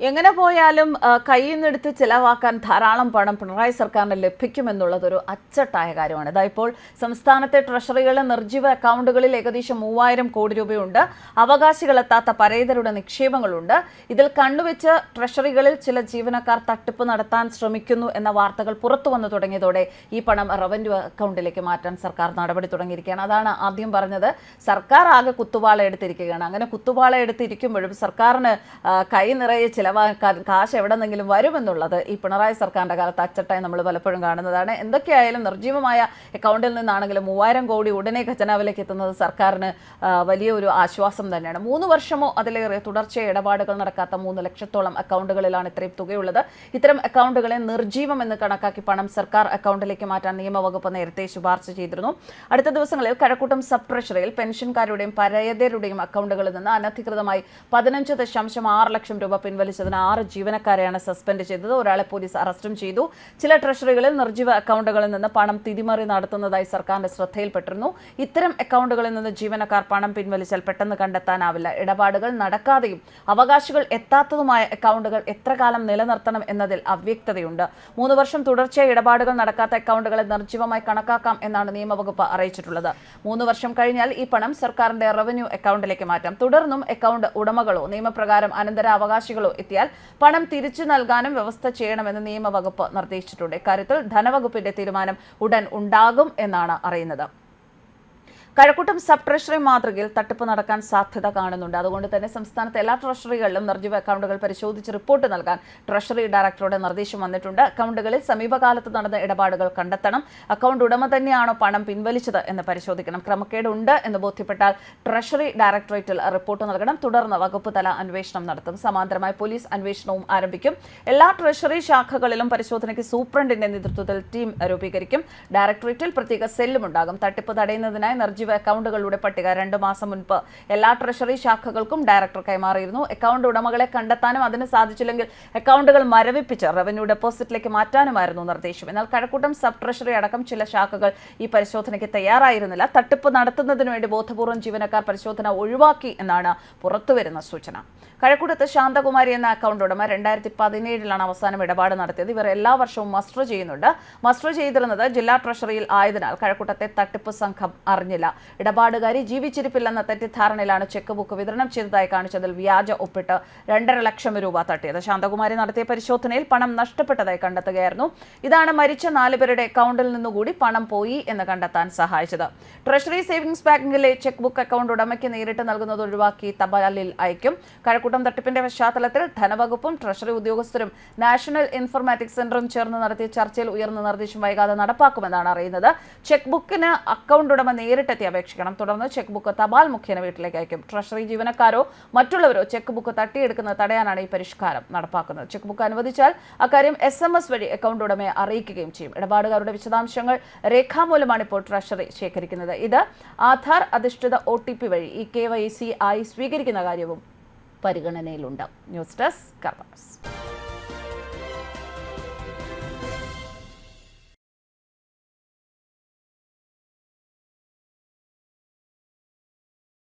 എങ്ങനെ പോയാലും കയ്യിൽ നിന്നെടുത്ത് ചിലവാക്കാൻ ധാരാളം പണം പിണറായി സർക്കാരിന് ലഭിക്കുമെന്നുള്ളതൊരു അച്ചട്ടായ കാര്യമാണ്. ഇതാ ഇപ്പോൾ സംസ്ഥാനത്തെ ട്രഷറികളിലെ നിർജീവ അക്കൗണ്ടുകളിൽ ഏകദേശം മൂവായിരം കോടി രൂപയുണ്ട്. അവകാശികളെത്താത്ത പരേതരുടെ നിക്ഷേപങ്ങളുണ്ട്. ഇതിൽ കണ്ണുവെച്ച് ട്രഷറികളിൽ ചില ജീവനക്കാർ തട്ടിപ്പ് നടത്താൻ ശ്രമിക്കുന്നു എന്ന വാർത്തകൾ പുറത്തു വന്നു തുടങ്ങിയതോടെ ഈ പണം റവന്യൂ അക്കൗണ്ടിലേക്ക് മാറ്റാൻ സർക്കാർ നടപടി തുടങ്ങിയിരിക്കുകയാണ്. അതാണ് ആദ്യം പറഞ്ഞത്. സർക്കാർ ആകെ കുത്തുവാള എടുത്തിരിക്കുകയാണ് അങ്ങനെ കുത്തുവാള എടുത്തിരിക്കുമ്പോഴും സർക്കാരിന് കൈ നിറയെ ചിലവാക്കാൻ കാശ് എവിടെന്നെങ്കിലും വരുമെന്നുള്ളത് ഈ പിണറായി സർക്കാരിന്റെ കാലത്ത് അച്ചട്ടായി നമ്മൾ പലപ്പോഴും കാണുന്നതാണ്. എന്തൊക്കെയായാലും നിർജീവമായ അക്കൗണ്ടിൽ നിന്നാണെങ്കിലും മൂവായിരം കോടി ഉടനെ ഖജനാവിലേക്ക് എത്തുന്നത് സർക്കാരിന് വലിയൊരു ആശ്വാസം തന്നെയാണ്. മൂന്ന് വർഷമോ അതിലേറെ തുടർച്ചയായ ഇടപാടുകൾ നടക്കാത്ത മൂന്ന് ലക്ഷത്തോളം അക്കൗണ്ടുകളിലാണ് ഇത്രയും തുകയുള്ളത്. ഇത്തരം അക്കൗണ്ടുകളെ നിർജീവം എന്ന് കണക്കാക്കി പണം സർക്കാർ അക്കൗണ്ടിലേക്ക് മാറ്റാൻ നിയമവകുപ്പ് നേരത്തെ ശുപാർശ ചെയ്തിരുന്നു. അടുത്ത ദിവസങ്ങളിൽ കഴക്കൂട്ടം സബ് ട്രഷറിയിൽ പെൻഷൻകാരുടെയും പരേതരുടെയും അക്കൗണ്ടുകളിൽ നിന്ന് അനധികൃതമായി പതിനഞ്ച് ദശാംശം ആറ് ലക്ഷം രൂപ പിൻവലിച്ചതിന് ആറ് ജീവനക്കാരെയാണ് സസ്പെൻഡ് ചെയ്തത്. ഒരാളെ പോലീസ് അറസ്റ്റും ചെയ്തു. ചില ട്രഷറികളിൽ നിർജീവ അക്കൗണ്ടുകളിൽ നിന്ന് പണം തിരിമറി നടത്തുന്നതായി സർക്കാരിന്റെ ശ്രദ്ധയിൽപ്പെട്ടിരുന്നു. ഇത്തരം അക്കൗണ്ടുകളിൽ നിന്ന് ജീവനക്കാർ പണം പിൻവലിച്ചാൽ പെട്ടെന്ന് കണ്ടെത്താനാവില്ല. ഇടപാടുകൾ നടക്കാതെയും അവകാശികൾ എത്താത്തതുമായ അക്കൗണ്ടുകൾ എത്ര കാലം നിലനിർത്തണം എന്നതിൽ അവ്യക്തതയുണ്ട്. മൂന്ന് വർഷം തുടർച്ചയായി ഇടപാടുകൾ നടക്കാത്ത അക്കൗണ്ടുകളെ നിർജീവമായി കണക്കാക്കാം എന്നാണ് നിയമവകുപ്പ് അറിയിച്ചിട്ടുള്ളത്. മൂന്ന് വർഷം കഴിഞ്ഞാൽ ഈ പണം സർക്കാരിന്റെ റവന്യൂ അക്കൗണ്ടിലേക്ക് മാറ്റാം. തുടർന്നും അക്കൗണ്ട് ഉടമകളോ നിയമപ്രകാരം അനന്തര എത്തിയാൽ പണം തിരിച്ചു നൽകാനും വ്യവസ്ഥ ചെയ്യണമെന്ന് നിയമവകുപ്പ് നിർദ്ദേശിച്ചിട്ടുണ്ട്. ഇക്കാര്യത്തിൽ ധനവകുപ്പിന്റെ തീരുമാനം ഉടൻ ഉണ്ടാകും എന്നാണ് അറിയുന്നത്. കഴക്കൂട്ടം സബ് ട്രഷറി മാതൃകയിൽ തട്ടിപ്പ് നടക്കാൻ സാധ്യത കാണുന്നുണ്ട്. അതുകൊണ്ട് തന്നെ സംസ്ഥാനത്തെ എല്ലാ ട്രഷറികളിലും നിർജീവ അക്കൗണ്ടുകൾ പരിശോധിച്ച് റിപ്പോർട്ട് നൽകാൻ ട്രഷറി ഡയറക്ടറുടെ നിർദ്ദേശം വന്നിട്ടുണ്ട്. അക്കൗണ്ടുകളിൽ സമീപകാലത്ത് നടന്ന ഇടപാടുകൾ കണ്ടെത്തണം. അക്കൗണ്ട് ഉടമ തന്നെയാണോ പണം പിൻവലിച്ചത് എന്ന് പരിശോധിക്കണം. ക്രമക്കേട് ഉണ്ട് എന്ന് ബോധ്യപ്പെട്ടാൽ ട്രഷറി ഡയറക്ടറേറ്റിൽ റിപ്പോർട്ട് നൽകണം. തുടർന്ന് വകുപ്പ് തല അന്വേഷണം നടത്തും. സമാന്തരമായി പോലീസ് അന്വേഷണവും ആരംഭിക്കും. എല്ലാ ട്രഷറി ശാഖകളിലും പരിശോധനയ്ക്ക് സൂപ്രണ്ടിന്റെ നേതൃത്വത്തിൽ ടീം രൂപീകരിക്കും. ഡയറക്ടറേറ്റിൽ പ്രത്യേക സെല്ലും ഉണ്ടാകും തട്ടിപ്പ് തടയുന്നതിനായി നിർജീവ അക്കൗണ്ടുകളുടെ പട്ടിക രണ്ട് മാസം മുൻപ് എല്ലാ ട്രഷറി ശാഖകൾക്കും ഡയറക്ടർ കൈമാറിയിരുന്നു. അക്കൗണ്ട് ഉടമകളെ കണ്ടെത്താനും അതിന് സാധിച്ചില്ലെങ്കിൽ അക്കൗണ്ടുകൾ മരവിപ്പിച്ച് റവന്യൂ ഡെപ്പോസിറ്റിലേക്ക് മാറ്റാനുമായിരുന്നു നിർദ്ദേശം. എന്നാൽ കഴക്കൂട്ടം സബ് ട്രഷറി അടക്കം ചില ശാഖകൾ ഈ പരിശോധനയ്ക്ക് തയ്യാറായിരുന്നില്ല. തട്ടിപ്പ് നടത്തുന്നതിനു വേണ്ടി ബോധപൂർവം ജീവനക്കാർ പരിശോധന ഒഴിവാക്കി എന്നാണ് പുറത്തുവരുന്ന സൂചന. കഴക്കൂട്ടത്ത് ശാന്തകുമാരി എന്ന അക്കൗണ്ട് ഉടമ രണ്ടായിരത്തി പതിനേഴിലാണ് അവസാനം ഇടപാട് നടത്തിയത്. ഇവർ എല്ലാ വർഷവും മസ്റ്റർ ചെയ്യുന്നുണ്ട്. മസ്റ്റർ ചെയ്തിരുന്നത് ജില്ലാ ട്രഷറിയിൽ ആയതിനാൽ കഴക്കൂട്ടത്തെ തട്ടിപ്പ് സംഘം അറിഞ്ഞില്ല. ഇടപാടുകാരി ജീവിച്ചിരിപ്പില്ലെന്ന തെറ്റിദ്ധാരണയിലാണ് ചെക്ക് ബുക്ക് വിതരണം ചെയ്തതായി കാണിച്ചതിൽ വ്യാജ ഒപ്പിട്ട് രണ്ടര ലക്ഷം രൂപ തട്ടിയത്. ശാന്തകുമാരി നടത്തിയ പരിശോധനയിൽ പണം നഷ്ടപ്പെട്ടതായി കണ്ടെത്തുകയായിരുന്നു. ഇതാണ് മരിച്ച നാലുപേരുടെ അക്കൗണ്ടിൽ നിന്നുകൂടി പണം പോയി എന്ന് കണ്ടെത്താൻ സഹായിച്ചത്. ട്രഷറി സേവിംഗ്സ് ബാങ്കിലെ ചെക്ക് ബുക്ക് അക്കൗണ്ട് ഉടമയ്ക്ക് നേരിട്ട് നൽകുന്നത് ഒഴിവാക്കി തപാലിൽ അയക്കും. കഴക്കൂട്ടം തട്ടിപ്പിന്റെ പശ്ചാത്തലത്തിൽ ധനവകുപ്പും ട്രഷറി ഉദ്യോഗസ്ഥരും നാഷണൽ ഇൻഫർമാറ്റിക്സ് സെന്ററും ചേർന്ന് നടത്തിയ ചർച്ചയിൽ ഉയർന്ന നിർദ്ദേശം വൈകാതെ നടപ്പാക്കുമെന്നാണ് അറിയുന്നത്. ചെക്ക് ബുക്കിന് അക്കൗണ്ട് ഉടമ നേരിട്ടെത്തി അപേക്ഷിക്കണം. തുടർന്ന് ചെക്ക് ബുക്ക് തപാൽ മുഖേന വീട്ടിലേക്ക് അയക്കും. ട്രഷറി ജീവനക്കാരോ മറ്റുള്ളവരോ ചെക്ക് ബുക്ക് തട്ടിയെടുക്കുന്നത് തടയാനാണ് ഈ പരിഷ്കാരം നടപ്പാക്കുന്നത്. ചെക്ക് ബുക്ക് അനുവദിച്ചാൽ അക്കാര്യം എസ് എം എസ് വഴി അക്കൗണ്ട് ഉടമയെ അറിയിക്കുകയും ചെയ്യും. ഇടപാടുകാരുടെ വിശദാംശങ്ങൾ രേഖാമൂലമാണ് ഇപ്പോൾ ട്രഷറി ശേഖരിക്കുന്നത്. ഇത് ആധാർ അധിഷ്ഠിത ഒ ടി പി വഴി ഇ കെ വൈ സി ആയി സ്വീകരിക്കുന്ന കാര്യവും പരിഗണനയിലുണ്ട്. News desk കർവാസ്